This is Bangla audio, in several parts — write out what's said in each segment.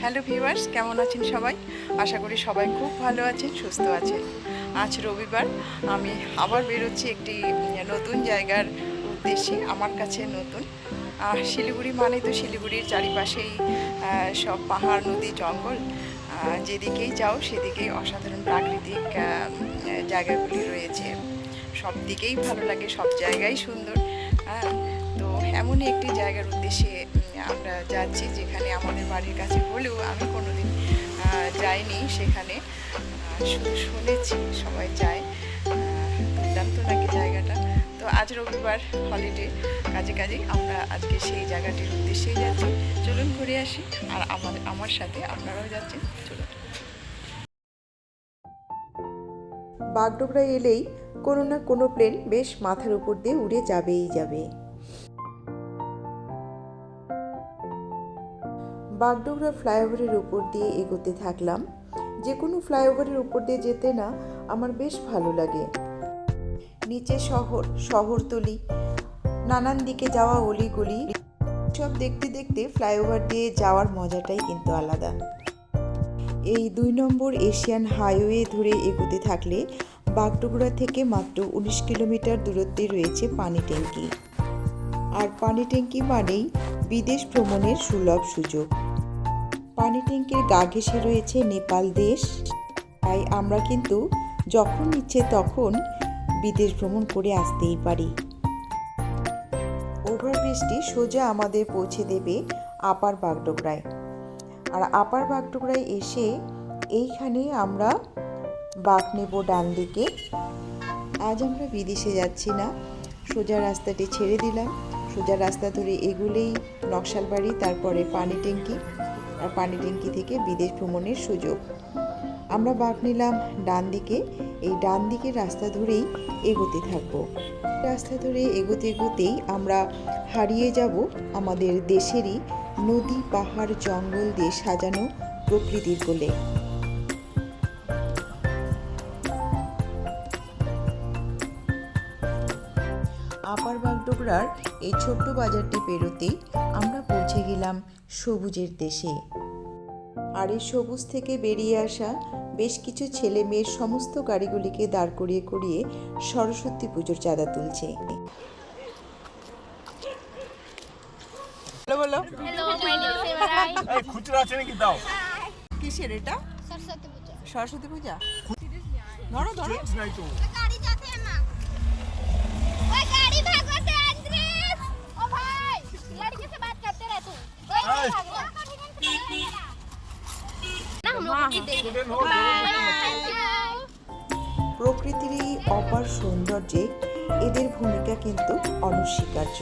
হ্যালো ভিউয়ার্স, কেমন আছেন সবাই? আশা করি সবাই খুব ভালো আছেন, সুস্থ আছেন। আজ রবিবার, আমি আবার বেরোচ্ছি একটি নতুন জায়গার উদ্দেশ্যে, আমার কাছে নতুন। শিলিগুড়ি মানে তো শিলিগুড়ির চারিপাশেই সব পাহাড়, নদী, জঙ্গল। যেদিকেই যাও, সেদিকেই অসাধারণ প্রাকৃতিক জায়গাগুলি রয়েছে। সব দিকেই ভালো লাগে, সব জায়গাই সুন্দর। এমনই একটি জায়গার উদ্দেশ্যে আমরা যাচ্ছি যেখানে আমাদের বাড়ির কাছে হলেও আমি কোনোদিন যাইনি সেখানে। শুধু শুনেছি, সবাই যায়। দুর্দান্ত নাকি জায়গাটা? তো আজ রবিবার হলিডে কাজে কাজে আমরা আজকে সেই জায়গাটির উদ্দেশ্যেই যাচ্ছি। চলুন ঘুরে আসি, আর আমার আমার সাথে আপনারাও যাচ্ছেন। চলুন। বাগডোগরা এলেই কোনো না কোনো প্লেন বেশ মাথার উপর দিয়ে উড়ে যাবেই যাবে। বাগডোগরা ফ্লাইওভারের উপর দিয়ে এগোতে থাকলাম। যে কোনো ফ্লাইওভারের উপর দিয়ে যেতে না আমার বেশ ভালো লাগে। নিচে শহর, শহরতলি, নানান দিকে যাওয়া অলিগলি, সব দেখতে দেখতে ফ্লাইওভার দিয়ে যাওয়ার মজাটাই কিন্তু আলাদা। এই দুই নম্বর এশিয়ান হাইওয়ে ধরে এগোতে থাকলে বাগডোগরা থেকে মাত্র উনিশ কিলোমিটার দূরত্বে রয়েছে পানি ট্যাঙ্কি। আর পানি ট্যাঙ্কি মানেই বিদেশ ভ্রমণের সুলভ সুযোগ। পানি ট্যাঙ্কের গা ঘেঁষে রয়েছে নেপাল দেশ। তাই আমরা কিন্তু যখন ইচ্ছে তখন বিদেশ ভ্রমণ করে আসতেই পারি। ওভারব্রিজটি সোজা আমাদের পৌঁছে দেবে আপার বাগডোগরায়। আর আপার বাগডোগরায় এসে এইখানে আমরা বাঘ নেব ডান দিকে। আজ আমরা বিদেশে যাচ্ছি না। সোজা রাস্তাটি ছেড়ে দিলাম। সোজা রাস্তা ধরে এগুলেই নকশালবাড়ি, তারপরে পানি ট্যাঙ্কি আর পানি ট্যাঙ্কি থেকে বিদেশ ভ্রমণের সুযোগ। আমরা বাঘ নিলাম ডান দিকে। এই ডান দিকের রাস্তা ধরেই এগোতে থাকব। রাস্তা ধরে এগোতে এগোতেই আমরা হারিয়ে যাব আমাদের দেশেরই নদী, পাহাড়, জঙ্গল দিয়ে সাজানো প্রকৃতির কোলে। বাঁকুড়ার এই ছোট্ট বাজারটি পেরোতেই আমরা পৌঁছে গেলাম সবুজের দেশে। আর এই সবুজ থেকে বেরিয়ে আসা বেশ কিছু ছেলে মেয়ের সমস্ত গাড়িগুলিকে দাঁড় করিয়ে করিয়ে সরস্বতী পুজোর চাঁদা তুলছে। দাও। সরস্বতী পূজা। সরস্বতী পূজা? ধরো ধরো প্রকৃতির এই অপার সৌন্দর্যে এদের ভূমিকা কিন্তু অনস্বীকার্য।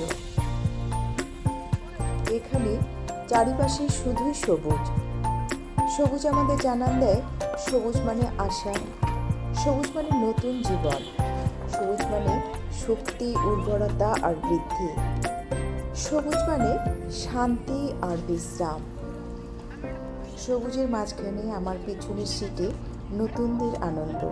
এখানে চারিপাশে শুধুই সবুজ। সবুজ আমাদের জানান দেয় সবুজ মানে আশা সবুজ মানে নতুন জীবন সবুজ মানে শক্তি উর্বরতা আর বৃদ্ধি সবুজ মানে শান্তি আর বিশ্রাম। সবুজের মাঝখানে আমার পিছনের সিটে নতুনদের আনন্দ।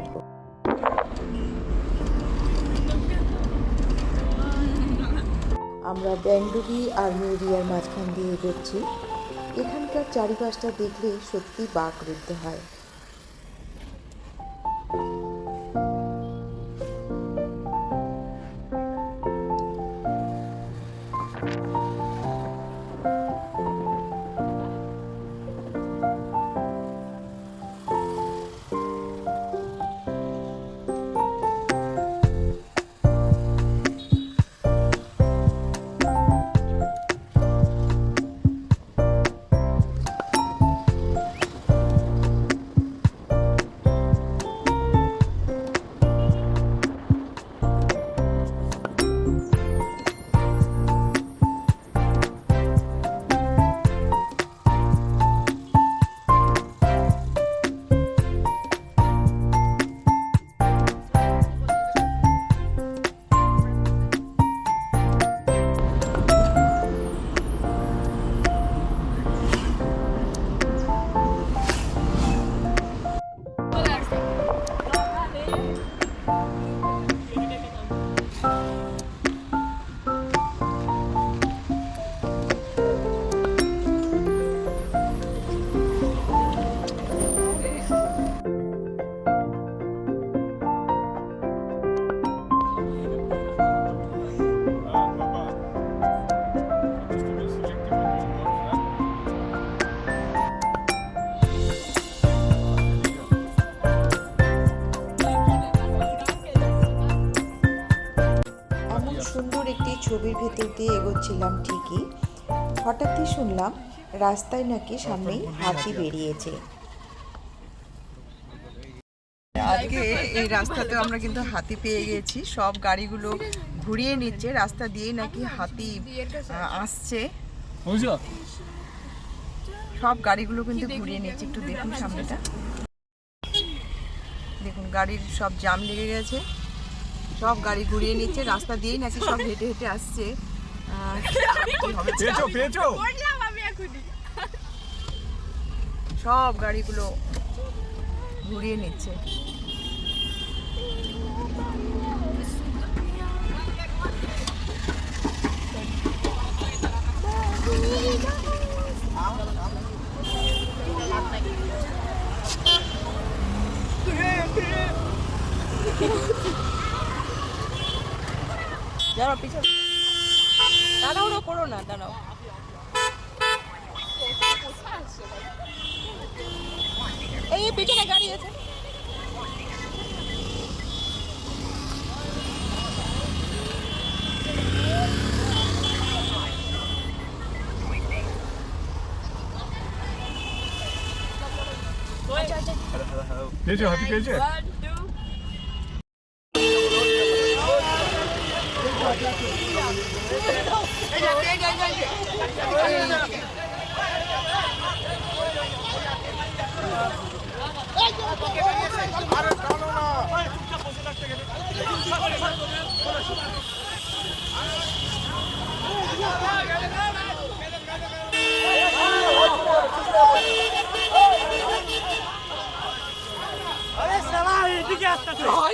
আমরা ব্যাংডুবি আর মিউরিয়ার মাঝখান দিয়ে এগোচ্ছি। এখানকার চারিপাশটা দেখলে সত্যি বাক রুদ্ধ হয় ছবির ভেতর দিয়ে এগোচ্ছিলাম ঠিকই। হঠাৎই শুনলাম রাস্তায় নাকি সামনেই হাতি বেরিয়েছে। আজকে এই রাস্তাতে আমরা কিন্তু হাতি পেয়ে গেছি। সব গাড়িগুলো ঘুরিয়ে নিচ্ছে। রাস্তা দিয়েই নাকি হাতি আসছে। সব গাড়িগুলো কিন্তু ঘুরিয়ে নিচ্ছে। একটু দেখুন সামনেটা। দেখুন গাড়ির সব জাম লেগে গেছে। সব গাড়ি ঘুরিয়ে নিচ্ছে রাস্তা দিয়েই নাকি সব হেঁটে হেঁটে আসছে। সব গাড়িগুলো ঘুরিয়ে নিচ্ছে। দাঁড়াও পিছনে। দাঁড়াও না করো না দাঁড়াও। এই পিছনে গাড়ি আছে।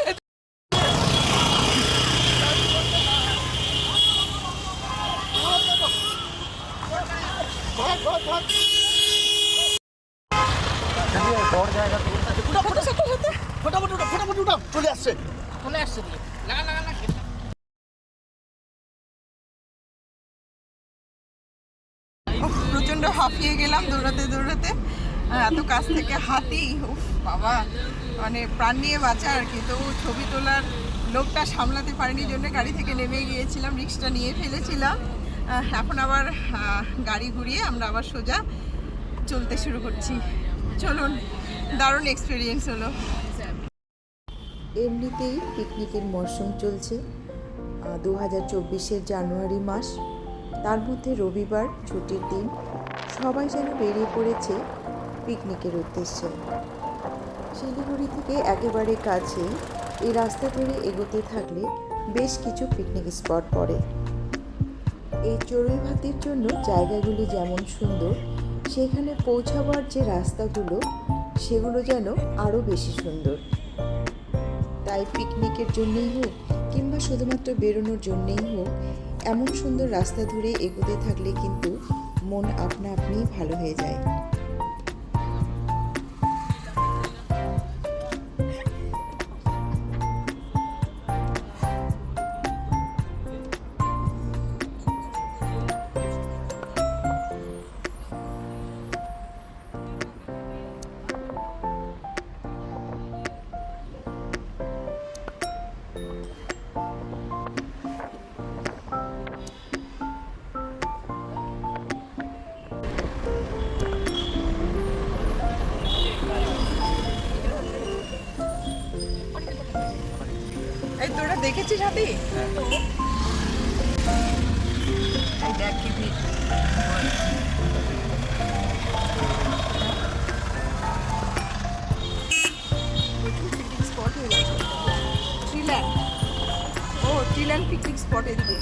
Até পেয়েছ হাতি পেয়েছে উফ, প্রচণ্ড হাঁপিয়ে গেলাম দৌড়াতে দৌড়াতে। এত কাছ থেকে হাতি উফ বাবা। মানে প্রাণ নিয়ে বাঁচা আর কি। তো ছবি তোলার লোকটা সামলাতে পারিনি জন্য গাড়ি থেকে নেমে গিয়েছিলাম রিক্সটা নিয়ে ফেলেছিলাম। এখন আবার গাড়ি ঘুরিয়ে আমরা আবার সোজা চলতে শুরু করছি। চলুন দারুণ এক্সপিরিয়েন্স হলো। এমনিতেই পিকনিকের মরশুম চলছে। দু হাজার চব্বিশের জানুয়ারি মাস। তার মধ্যে রবিবার ছুটির দিন। সবাই যেন বেরিয়ে পড়েছে পিকনিকের উদ্দেশ্যে। শিলিগুড়ি থেকে একেবারে কাছে এই রাস্তা ধরে এগোতে থাকলে বেশ কিছু পিকনিক স্পট পড়ে। এই চড়ুই ভাতির জন্য জায়গাগুলি যেমন সুন্দর, সেখানে পৌঁছাবার যে রাস্তাগুলো, সেগুলো যেন আরও বেশি সুন্দর। তাই পিকনিকের জন্যই হোক কিংবা শুধুমাত্র বেরোনোর জন্যেই হোক, এমন সুন্দর রাস্তা ধরে এগোতে থাকলে কিন্তু মন আপনা আপনিই ভালো হয়ে যায়। দেখেছিস হাতি এই দেখ কি ভিড় প্রচুর পিকনিক স্পট হয়ে গেছে ট্রিল্যান্ড ও ট্রিল্যান্ড পিকনিক স্পট এদিকে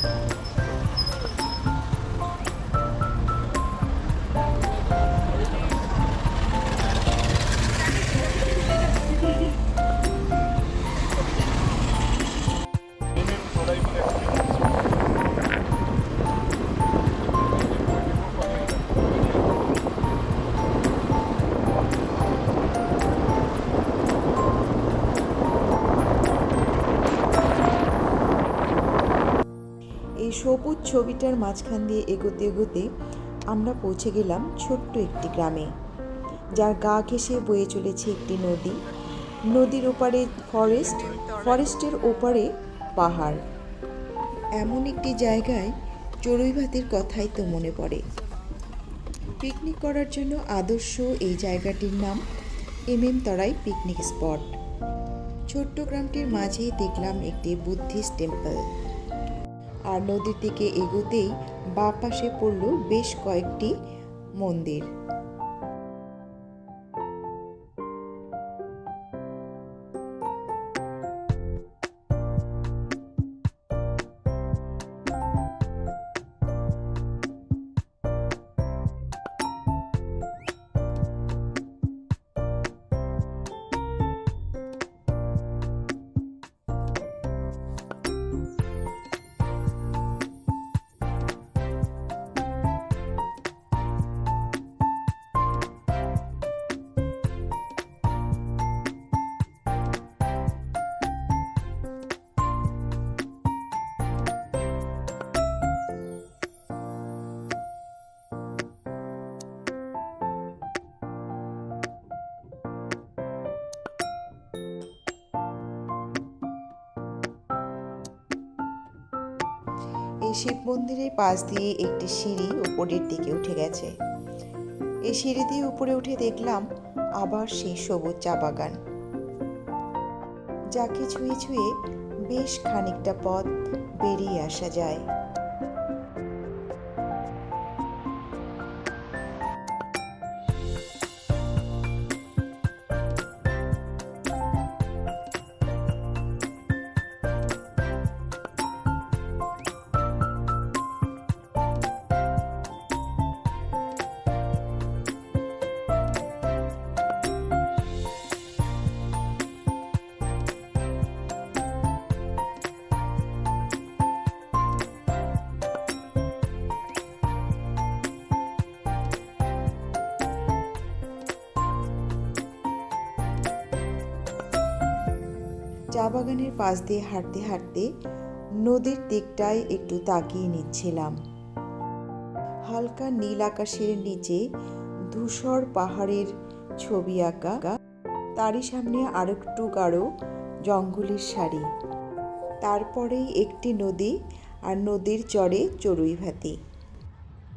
ছবিটার মাঝখান দিয়ে এগোতে এগোতে আমরা পৌঁছে গেলাম ছোট্ট একটি গ্রামে, যার গা ঘেঁষে বয়ে চলেছে একটি নদী। নদীর ওপারে ফরেস্ট ফরেস্টের ওপারে পাহাড়। এমন একটি জায়গায় চড়ুই ভাতির কথাই তো মনে পড়ে। পিকনিক করার জন্য আদর্শ এই জায়গাটির নাম, M M Terai picnic spot ছোট্ট গ্রামটির মাঝেই দেখলাম একটি বুদ্ধিস্ট টেম্পল আর নদীর দিকে এগোতেই বাঁ পাশে পড়ল বেশ কয়েকটি মন্দির। এই শিব মন্দিরের পাশ দিয়ে একটি সিঁড়ি উপরের দিকে উঠে গেছে। এই সিঁড়ি দিয়ে উপরে উঠে দেখলাম আবার সেই সবুজ চা বাগান। যাকে ছুঁয়ে ছুঁয়ে বেশ খানিকটা পথ বেরিয়ে আসা যায়। চা বাগানের পাশ দিয়ে হাঁটতে হাঁটতে নদীর দিকটায় একটু তাকিয়ে নিচ্ছিলাম। হালকা নীল আকাশের নিচে ধূসর পাহাড়ের ছবি আঁকা, তারই সামনে আরেকটু গাঢ় জঙ্গলের সারি তারপরেই একটি নদী আর নদীর চরে চড়ুই ভাতি।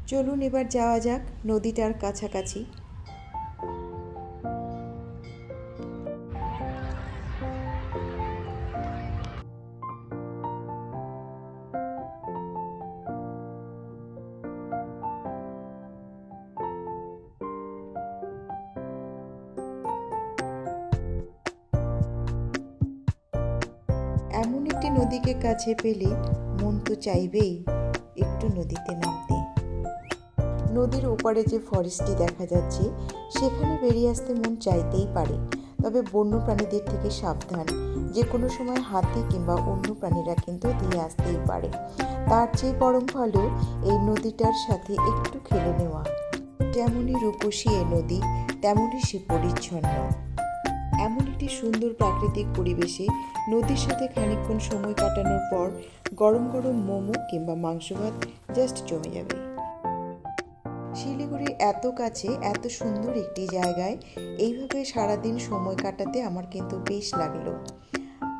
চলুন এবার যাওয়া যাক নদীটার কাছাকাছি। কাছে পেলে মন তো চাইবেই একটু নদীতে নামতে। নদীর ওপারে যে ফরেস্টটি দেখা যাচ্ছে, সেখানে বেরিয়ে আসতে মন চাইতেই পারে। তবে বন্য প্রাণীদের থেকে সাবধান। যে কোনো সময় হাতি কিংবা অন্য প্রাণীরা কিন্তু দিয়ে আসতেই পারে। তার চেয়ে বরং ভালো এই নদীটার সাথে একটু খেলে নেওয়া। যেমনই রূপসী এ নদী, তেমনই সে পরিচ্ছন্ন। এমন একটি সুন্দর প্রাকৃতিক পরিবেশে নদীর সাথে খানিকক্ষণ সময় কাটানোর পর গরম গরম মোমো কিংবা মাংস ভাত জাস্ট জমে যাবে। শিলিগুড়ির এত কাছে এত সুন্দর একটি জায়গায় এইভাবে সারাদিন সময় কাটাতে আমার কিন্তু বেশ লাগল।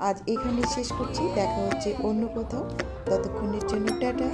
আজ এখানে শেষ করছি, দেখা হচ্ছে অন্য কোথাও। ততক্ষণের জন্য টাটা।